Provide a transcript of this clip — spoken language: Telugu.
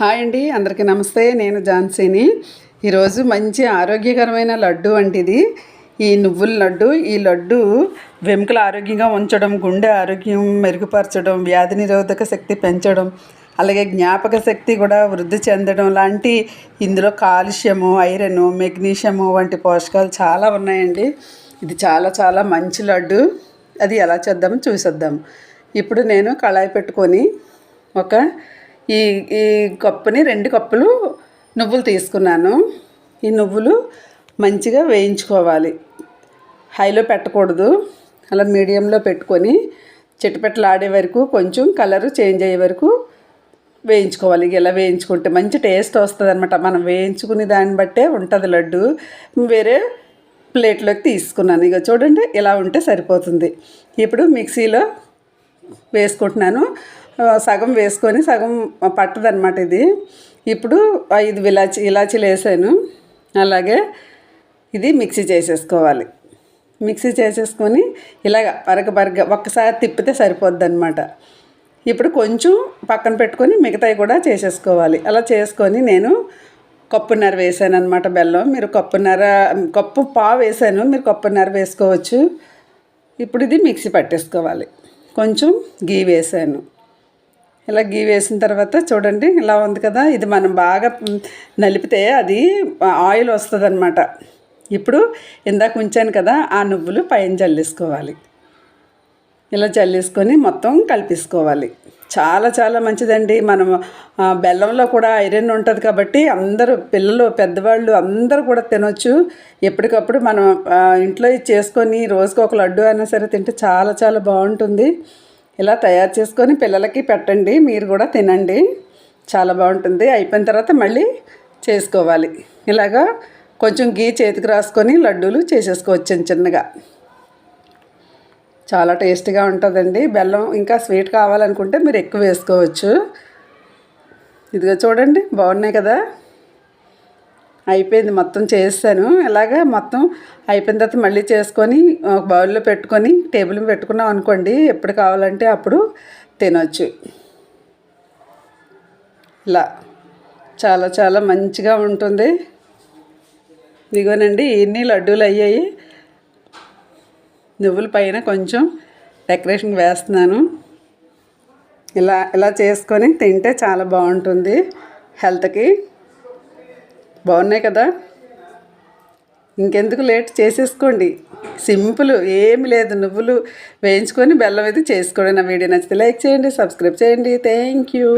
హాయ్ అండి అందరికీ నమస్తే. నేను ఝాన్సీని. ఈరోజు మంచి ఆరోగ్యకరమైన లడ్డు వంటిది. ఈ నువ్వుల లడ్డు ఈ లడ్డు వెముకలు ఆరోగ్యంగా ఉంచడం గుండె ఆరోగ్యం మెరుగుపరచడం వ్యాధి నిరోధక శక్తి పెంచడం అలాగే జ్ఞాపక శక్తి కూడా వృద్ధి చెందడం లాంటి ఇందులో కాల్షియము ఐరన్ మెగ్నీషియము వంటి పోషకాలు చాలా ఉన్నాయండి. ఇది చాలా చాలా మంచి లడ్డు. అది ఎలా చేద్దామో చూసేద్దాం. ఇప్పుడు నేను కళాయి పెట్టుకొని ఒక ఈ ఈ కప్పుని రెండు కప్పులు నువ్వులు తీసుకున్నాను. ఈ నువ్వులు మంచిగా వేయించుకోవాలి. హైలో పెట్టకూడదు. అలా మీడియంలో పెట్టుకొని చిటపెట్టలాడే వరకు కొంచెం కలరు చేంజ్ అయ్యే వరకు వేయించుకోవాలి. ఇలా వేయించుకుంటే మంచి టేస్ట్ వస్తుంది అనమాట మనం వేయించుకునే దాన్ని బట్టే ఉంటుంది లడ్డు. వేరే ప్లేట్లోకి తీసుకున్నాను. ఇక చూడండి ఇలా ఉంటే సరిపోతుంది. ఇప్పుడు మిక్సీలో వేసుకుంటున్నాను. సగం వేసుకొని సగం పట్టదనమాట ఇది. ఇప్పుడు ఐదు ఇలాచి ఇలాచీలు వేసాను. అలాగే ఇది మిక్సీ చేసేసుకోవాలి. మిక్సీ చేసేసుకొని ఇలాగ పరగ పరగ ఒక్కసారి తిప్పితే సరిపోద్ది అనమాట ఇప్పుడు కొంచెం పక్కన పెట్టుకొని మిగతాయి కూడా చేసేసుకోవాలి. అలా చేసుకొని నేను కప్పున్నర వేసాను అనమాట బెల్లం. మీరు కప్పున్నర కప్పు పావు వేసాను. మీరు కప్పున్నర వేసుకోవచ్చు. ఇప్పుడు ఇది మిక్సీ పట్టేసుకోవాలి. కొంచెం గీ వేసాను. ఇలా గీ వేసిన తర్వాత చూడండి ఇలా ఉంది కదా. ఇది మనం బాగా నలిపితే అది ఆయిల్ వస్తుంది అనమాట ఇప్పుడు ఇందాక ఉంచాను కదా ఆ నువ్వులు పైన చల్లేసుకోవాలి ఇలా చల్లేసుకొని మొత్తం కలిపేసుకోవాలి. చాలా చాలా మంచిదండి. మనం బెల్లంలో కూడా ఐరన్ ఉంటుంది కాబట్టి అందరూ పిల్లలు పెద్దవాళ్ళు అందరూ కూడా తినొచ్చు. ఎప్పటికప్పుడు మనం ఇంట్లో చేసుకొని రోజుకి ఒక లడ్డు అయినా సరే తింటే చాలా చాలా బాగుంటుంది. ఇలా తయారు చేసుకొని పిల్లలకి పెట్టండి మీరు కూడా తినండి. చాలా బాగుంటుంది. అయిపోయిన తర్వాత మళ్ళీ చేసుకోవాలి. ఇలాగా కొంచెం గీ చేతికి రాసుకొని లడ్డూలు చేసేసుకోవచ్చు చిన్నగా. చాలా టేస్టీగా ఉంటుందండి. బెల్లం ఇంకా స్వీట్ కావాలనుకుంటే మీరు ఎక్కువ వేసుకోవచ్చు. ఇదిగో చూడండి బాగున్నాయి కదా. అయిపోయింది. మొత్తం చేస్తాను ఇలాగా మొత్తం అయిపోయిన తర్వాత మళ్ళీ చేసుకొని ఒక బౌల్లో పెట్టుకొని టేబుల్ పెట్టుకున్నాం అనుకోండి ఎప్పుడు కావాలంటే అప్పుడు తినొచ్చు. ఇలా చాలా చాలా మంచిగా ఉంటుంది. ఇదిగోనండి ఇన్ని లడ్డూలు అయ్యాయి. నువ్వుల పైన కొంచెం డెకరేషన్ వేస్తున్నాను. ఇలా ఇలా చేసుకొని తింటే చాలా బాగుంటుంది హెల్త్కి. బాగున్నాయి కదా? ఇంకెందుకు లేట్? చేసేసుకోండి. సింపుల్ ఏమి లేదు. నువ్వులు వేయించుకొని బెల్లం అయితే చేసుకోండి. నా వీడియో నచ్చితే లైక్ చేయండి సబ్స్క్రైబ్ చేయండి. Thank you.